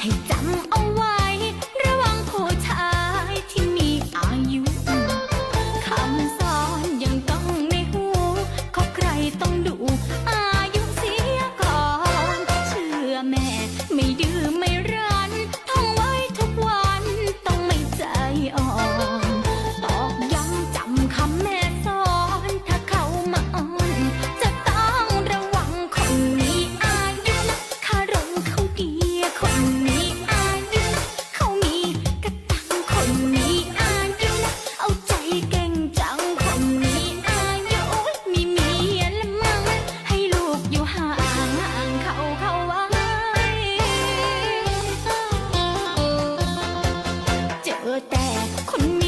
ให้จำเอา แต่คนนี้